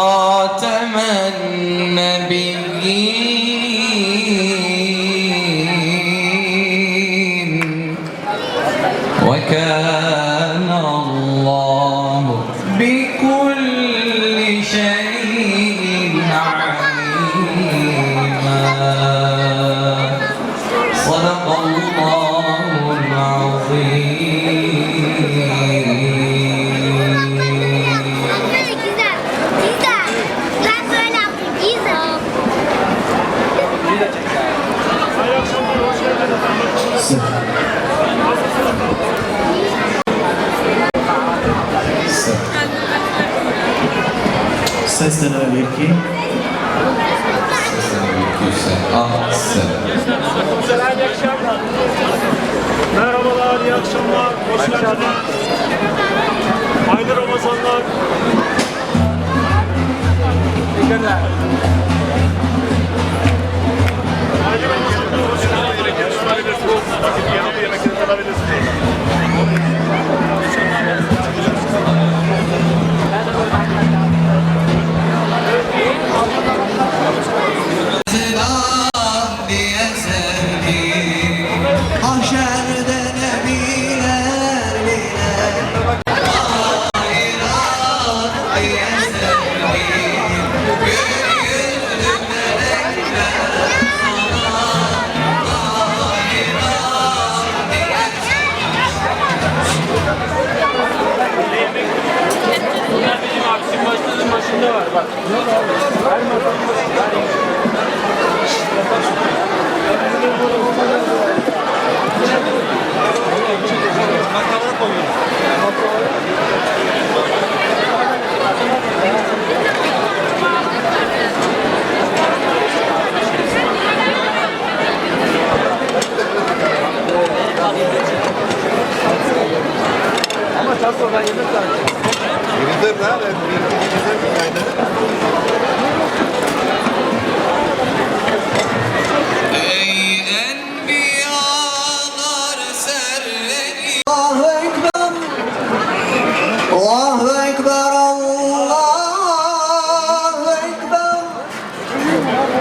وخاتم النبيين Ses deneme bir iki. Ah sen. Merhabalar, iyi akşamlar, hoş geldiniz. Hayırlı Ramazanlar. Hayırlı Ramazanlar, geldiniz. Sunabilirsiniz. Vakit yanıp yemekleri tadabilirsiniz.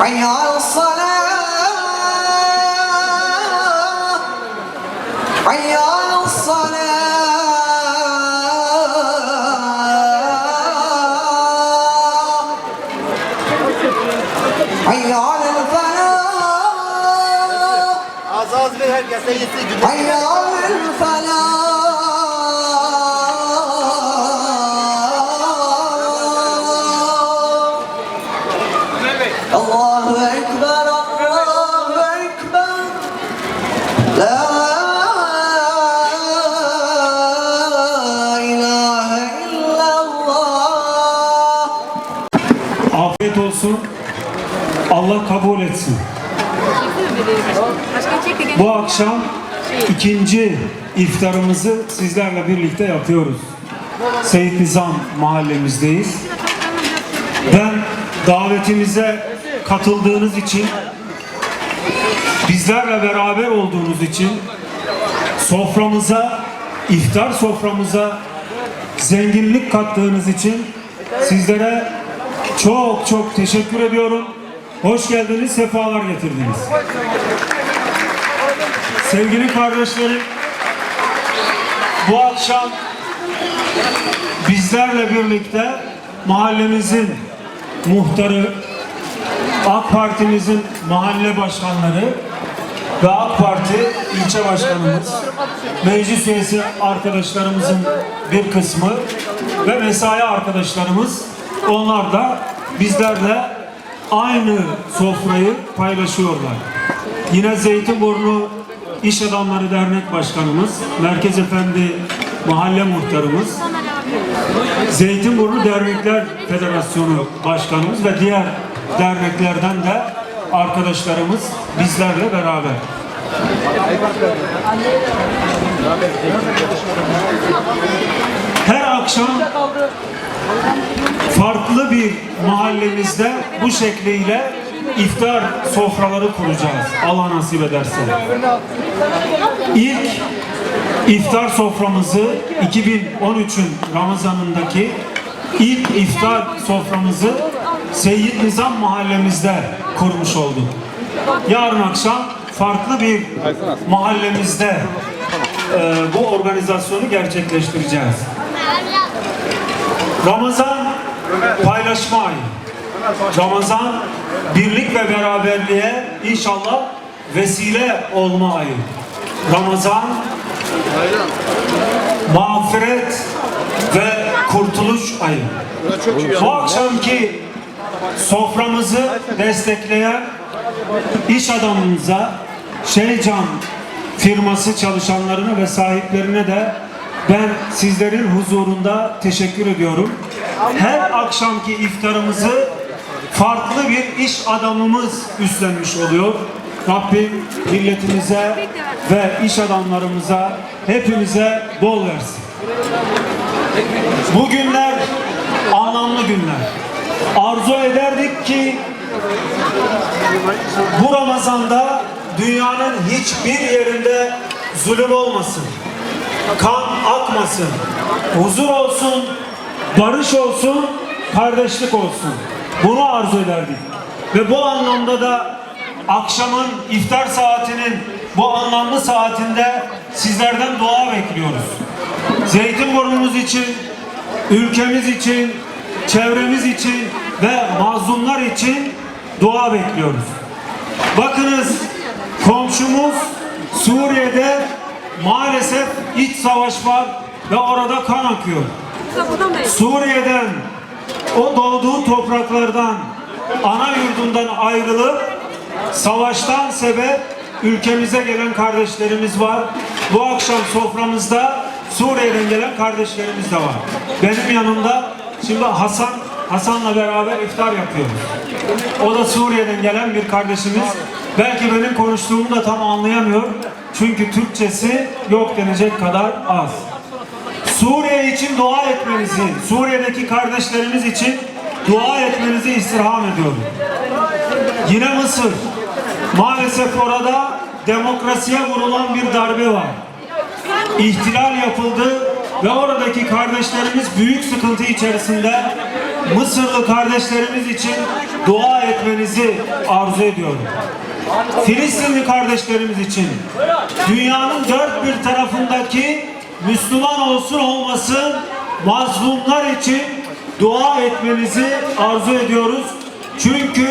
حي على الصلاة حي على الصلاة حي على الفلاح Az az ver herkese yesin güzel. حي على Allah kabul etsin. Bu akşam ikinci iftarımızı sizlerle birlikte yapıyoruz. Seyit Nizam mahallemizdeyiz. Ben davetimize katıldığınız için, bizlerle beraber olduğunuz için soframıza, iftar soframıza zenginlik kattığınız için sizlere çok çok teşekkür ediyorum. Hoş geldiniz, sefalar getirdiniz. Sevgili kardeşlerim, bu akşam bizlerle birlikte mahallemizin muhtarı, AK Parti'mizin mahalle başkanları ve AK Parti ilçe başkanımız, meclis üyesi arkadaşlarımızın bir kısmı ve mesai arkadaşlarımız onlar da bizlerle aynı sofrayı paylaşıyorlar. Yine Zeytinburnu İş Adamları Dernek Başkanımız, Merkez Efendi Mahalle Muhtarımız, Zeytinburnu Dernekler Federasyonu Başkanımız ve diğer derneklerden de arkadaşlarımız bizlerle beraber. Her akşam farklı bir mahallemizde bu şekliyle iftar sofraları kuracağız. Allah nasip ederse. İlk iftar soframızı 2013'ün Ramazanındaki ilk iftar soframızı Seyyid Nizam mahallemizde kurmuş olduk. Yarın akşam farklı bir mahallemizde e, bu organizasyonu gerçekleştireceğiz. Ramazan paylaşma ayı. Ramazan birlik ve beraberliğe inşallah vesile olma ayı. Ramazan mağfiret ve kurtuluş ayı. Bu akşamki soframızı destekleyen iş adamımıza Şeycan firması çalışanlarına ve sahiplerine de ben sizlerin huzurunda teşekkür ediyorum. Her akşamki iftarımızı farklı bir iş adamımız üstlenmiş oluyor. Rabbim milletimize ve iş adamlarımıza hepimize bol versin. Bu günler anlamlı günler. Arzu ederdik ki bu Ramazan'da dünyanın hiçbir yerinde zulüm olmasın. Kan akmasın. Huzur olsun, barış olsun, kardeşlik olsun. Bunu arzu ederdik. Ve bu anlamda da akşamın iftar saatinin bu anlamlı saatinde sizlerden dua bekliyoruz. Zeytinburnumuz için, ülkemiz için, çevremiz için ve mazlumlar için dua bekliyoruz. Bakınız komşumuz Suriye'de maalesef iç savaş var ve orada kan akıyor. Suriye'den o doğduğu topraklardan ana yurdundan ayrılıp savaştan sebep ülkemize gelen kardeşlerimiz var. Bu akşam soframızda Suriye'den gelen kardeşlerimiz de var. Benim yanımda şimdi Hasan Hasan'la beraber iftar yapıyoruz. O da Suriye'den gelen bir kardeşimiz. Belki benim konuştuğumu da tam anlayamıyor. Çünkü Türkçesi yok denecek kadar az. Suriye için dua etmenizi, Suriye'deki kardeşlerimiz için dua etmenizi istirham ediyorum. Yine Mısır. Maalesef orada demokrasiye vurulan bir darbe var. İhtilal yapıldı ve oradaki kardeşlerimiz büyük sıkıntı içerisinde Mısırlı kardeşlerimiz için dua etmenizi arzu ediyorum. Filistinli kardeşlerimiz için dünyanın dört bir tarafındaki Müslüman olsun olmasın mazlumlar için dua etmenizi arzu ediyoruz. Çünkü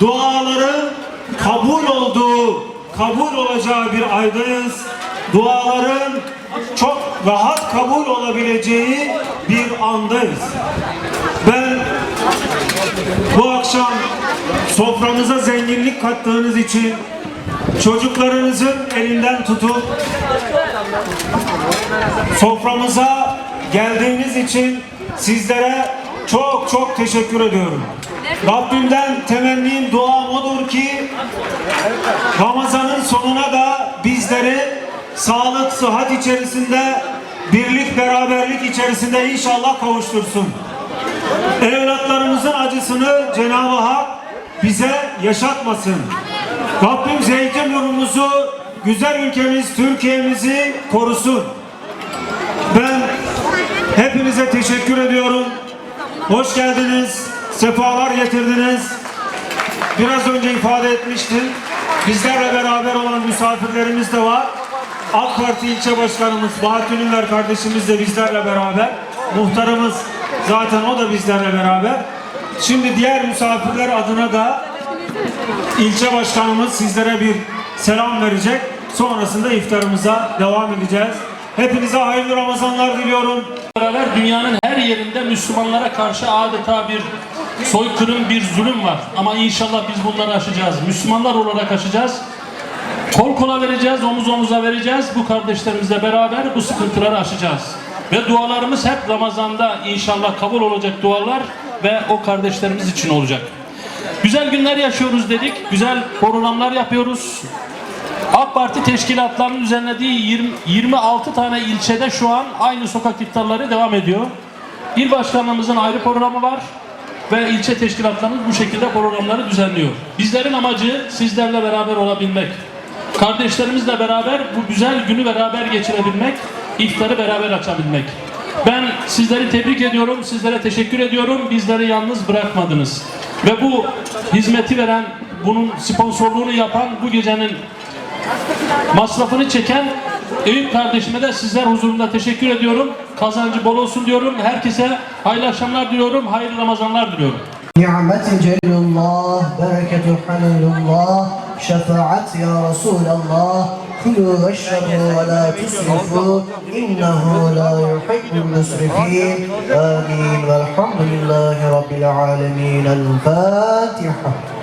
duaların kabul olduğu, kabul olacağı bir aydayız. Duaların çok rahat kabul olabileceği bir andayız. Bu akşam soframıza zenginlik kattığınız için çocuklarınızın elinden tutup soframıza geldiğiniz için sizlere çok çok teşekkür ediyorum. Rabbimden temennim duam odur ki Ramazanın sonuna da bizleri sağlık, sıhhat içerisinde, birlik, beraberlik içerisinde inşallah kavuştursun. Evlatlarımızın acısını Cenab-ı Hak bize yaşatmasın. Rabbim Zeytinburnu'muzu, güzel ülkemiz Türkiye'mizi korusun. Ben hepinize teşekkür ediyorum. Hoş geldiniz, sefalar getirdiniz. Biraz önce ifade etmiştim. Bizlerle beraber olan misafirlerimiz de var. AK Parti ilçe başkanımız Bahattin Ünver kardeşimiz de bizlerle beraber. Muhtarımız zaten o da bizlerle beraber. Şimdi diğer misafirler adına da ilçe başkanımız sizlere bir selam verecek. Sonrasında iftarımıza devam edeceğiz. Hepinize hayırlı Ramazanlar diliyorum. beraber dünyanın her yerinde Müslümanlara karşı adeta bir soykırım, bir zulüm var. Ama inşallah biz bunları aşacağız. Müslümanlar olarak aşacağız. Kol kola vereceğiz, omuz omuza vereceğiz. Bu kardeşlerimizle beraber bu sıkıntıları aşacağız. Ve dualarımız hep Ramazan'da inşallah kabul olacak dualar ve o kardeşlerimiz için olacak. Güzel günler yaşıyoruz dedik. Güzel programlar yapıyoruz. AK Parti teşkilatlarının düzenlediği 20 26 tane ilçede şu an aynı sokak iftarları devam ediyor. İl başkanlığımızın ayrı programı var ve ilçe teşkilatlarımız bu şekilde programları düzenliyor. Bizlerin amacı sizlerle beraber olabilmek. Kardeşlerimizle beraber bu güzel günü beraber geçirebilmek, iftarı beraber açabilmek. Ben sizleri tebrik ediyorum, sizlere teşekkür ediyorum. Bizleri yalnız bırakmadınız. Ve bu hizmeti veren, bunun sponsorluğunu yapan, bu gecenin masrafını çeken Eyüp kardeşime de sizler huzurunda teşekkür ediyorum. Kazancı bol olsun diyorum. Herkese hayırlı akşamlar diliyorum, hayırlı Ramazanlar diliyorum. Ni'metin celilullah, bereketu hanelullah, şefaat ya Resulallah. كلوا واشربوا ولا تسرفوا إنه لا يحب المسرفين. آمين. والحمد لله رب العالمين. الفاتحة.